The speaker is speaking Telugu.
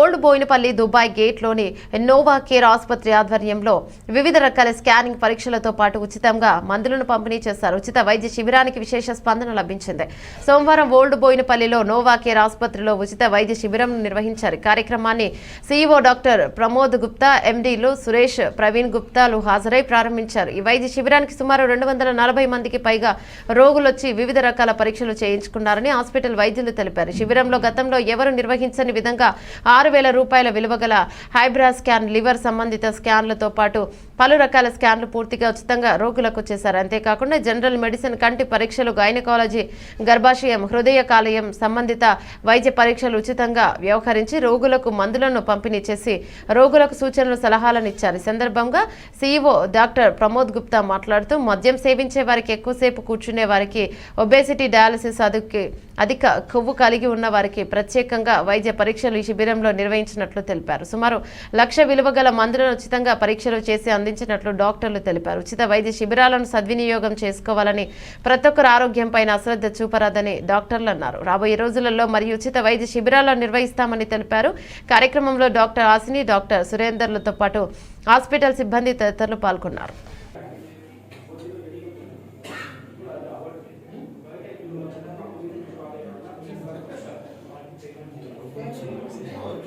ఓల్డ్ బోయినపల్లి దుబాయ్ గేట్లోని నోవా కేర్ ఆసుపత్రి ఆధ్వర్యంలో వివిధ రకాల స్కానింగ్ పరీక్షలతో పాటు ఉచితంగా మందులను పంపిణీ చేశారు. ఉచిత వైద్య శిబిరానికి విశేష స్పందన లభించింది. సోమవారం ఓల్డ్ బోయినపల్లిలో నోవా కేర్ ఆసుపత్రిలో ఉచిత వైద్య శిబిరం నిర్వహించారు. కార్యక్రమాన్ని సీఈఓ డాక్టర్ ప్రమోద్ గుప్తా ఎండీలు సురేష్ ప్రవీణ్ గుప్తాలు హాజరై ప్రారంభించారు. ఈ వైద్య శిబిరానికి సుమారు రెండు వందల నలభై మందికి పైగా రోగులొచ్చి వివిధ రకాల పరీక్షలు చేయించుకున్నారని హాస్పిటల్ వైద్యులు తెలిపారు. శిబిరంలో గతంలో ఎవరు నిర్వహించని విధంగా ఆరు వేల రూపాయల విలువ గల హైబ్రా స్కాన్ లివర్ సంబంధిత స్కాన్లతో పాటు పలు రకాల స్కాన్లు పూర్తిగా ఉచితంగా రోగులకు చేశారు. అంతేకాకుండా జనరల్ మెడిసిన్ కంటి పరీక్షలు గైనకాలజీ గర్భాశయం హృదయ కాలయం సంబంధిత వైద్య పరీక్షలు ఉచితంగా వ్యవహరించి రోగులకు మందులను పంపిణీ చేసి రోగులకు సూచనలు సలహాలను ఇచ్చారు. ఈ సందర్భంగా సీఈఓ డాక్టర్ ప్రమోద్ గుప్తా మాట్లాడుతూ మద్యం సేవించే వారికి ఎక్కువసేపు కూర్చునే వారికి ఒబేసిటీ డయాలసిస్ అధిక కొవ్వు కలిగి ఉన్న వారికి ప్రత్యేకంగా వైద్య పరీక్షలు ఈ శిబిరంలో నిర్వహించినట్లు తెలిపారు. సుమారు లక్ష విలువ గల మందులను ఉచితంగా పరీక్షలు చేసి అందించినట్లు డాక్టర్లు తెలిపారు. ఉచిత వైద్య శిబిరాలను సద్వినియోగం చేసుకోవాలని ప్రతి ఒక్కరు ఆరోగ్యంపైన అశ్రద్ధ చూపరాదని డాక్టర్లు అన్నారు. రాబోయే రోజులలో మరియు ఉచిత వైద్య శిబిరాలను నిర్వహిస్తామని తెలిపారు. కార్యక్రమంలో డాక్టర్ ఆసిని డాక్టర్ సురేందర్లతో పాటు హాస్పిటల్ సిబ్బంది తదితరులు పాల్గొన్నారు. Lord